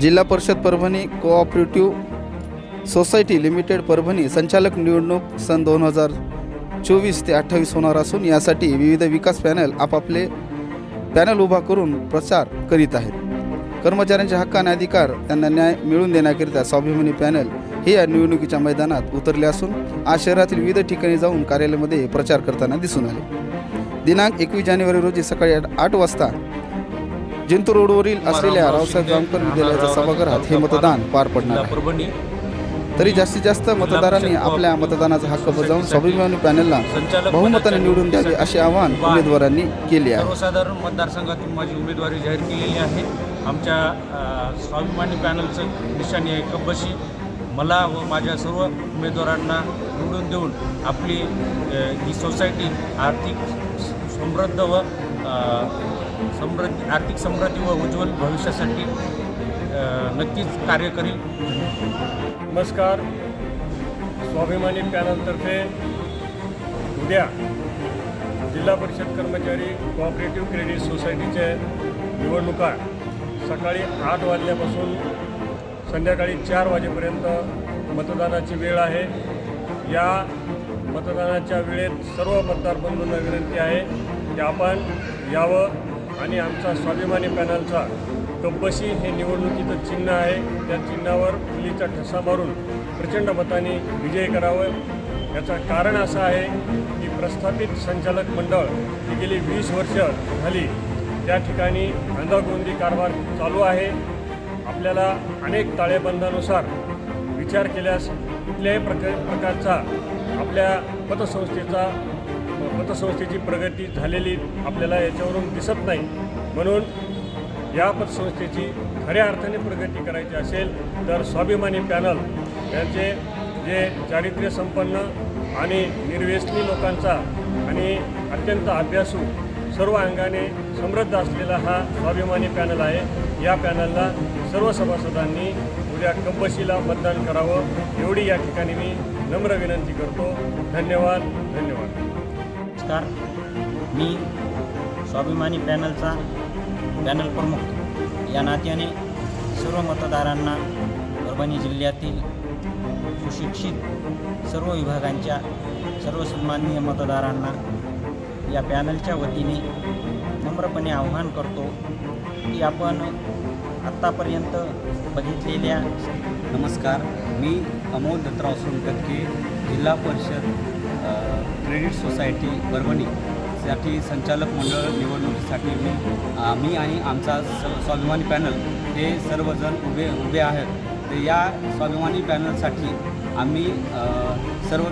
जिल्हा परिषद Parbhani cooperative society limited Parbhani संचालक निवडणूक सन दोन हजार चोवीस ते अठ्ठावीस होणार असून यासाठी विविध विकास पॅनल आपापले पॅनल उभा करून प्रचार करीत आहेत. कर्मचाऱ्यांचे हक्क आणि अधिकार त्यांना न्याय मिळवून देण्याकरिता स्वाभिमानी पॅनल हे या निवडणुकीच्या मैदानात उतरले असून आज शहरातील विविध ठिकाणी जाऊन कार्यालयामध्ये प्रचार करताना दिसून आले. दिनांक एकवीस जानेवारी रोजी सकाळी आठ आठ वाजता जिंतूर रोडवरील असलेल्या रावसाहेब जामकर विद्यालयाच्या सभागृहात हे मतदान पार पडणार परभणी तरी जास्तीत जास्त मतदारांनी आपल्या मतदानाचा हक्क बजावून स्वाभिमानी पॅनलला बहुमताने निवडून द्यावे असे आवाहन उमेदवारांनी केले आहे. सर्वसाधारण मतदारसंघातून माझी उमेदवारी जाहीर केलेली आहे. आमच्या स्वाभिमानी पॅनलचं निशाणी आहे कब्बशी मला व माझ्या सर्व उमेदवारांना निवडून देऊन आपली ही सोसायटी आर्थिक समृद्ध व समृद्धी आर्थिक समृद्धी व उज्ज्वल भविष्यासाठी नक्कीच कार्य करील. नमस्कार. स्वाभिमानी पॅनलतर्फे उद्या जिल्हा परिषद कर्मचारी कोऑपरेटिव्ह क्रेडिट सोसायटीचे निवडणुका सकाळी आठ वाजल्यापासून संध्याकाळी चार वाजेपर्यंत मतदानाची वेळ आहे. या मतदानाच्या वेळेत सर्व मतदार बंधूंना विनंती आहे की आपण यावं आणि आमचा स्वाभिमानी पॅनलचा कब्बशी हे निवडणुकीचं चिन्ह आहे. त्या चिन्हावर मुलीचा ठसा मारून प्रचंड मताने विजय करावं. याचं कारण असं आहे की प्रस्थापित संचालक मंडळ ही गेली वीस वर्ष झाली. त्या ठिकाणी अंदागोंदी कारभार चालू आहे. आपल्याला अनेक ताळेबंदानुसार विचार केल्यास कुठल्याही प्रक प्रकारचा आपल्या पतसंस्थेचा पतसंस्थेची प्रगती झालेली आपल्याला याच्यावरून दिसत नाही. म्हणून या पतसंस्थेची खऱ्या अर्थाने प्रगती करायची असेल तर स्वाभिमानी पॅनल यांचे जे चारित्र्य संपन्न आणि निर्व्यसनी लोकांचा आणि अत्यंत अभ्यासू सर्व अंगाने समृद्ध असलेला हा स्वाभिमानी पॅनल आहे. या पॅनलला सर्व सभासदांनी उद्या कंपशीला मतदान करावं एवढी या ठिकाणी मी नम्र विनंती करतो. धन्यवाद धन्यवाद. नमस्कार. मी स्वाभिमानी पॅनलचा पॅनल प्रमुख या नात्याने सर्व मतदारांना परभणी जिल्ह्यातील सुशिक्षित सर्व विभागांच्या सर्व सन्माननीय मतदारांना या पॅनलच्या वतीने नम्रपणे आव्हान करतो की आपण आत्तापर्यंत बघितलेल्या नमस्कार. मी अमोल दत्तराव सोनटक्के जिल्हा परिषद क्रेडिट सोसायटी परभणी संचालक मंडळ निवडणुकीसाठी मी आम्ही आणि आमचा स स्वाभिमानी पॅनल हे सर्वजण उभे उभे आहेत. तर या स्वाभिमानी पॅनलसाठी आम्ही सर्व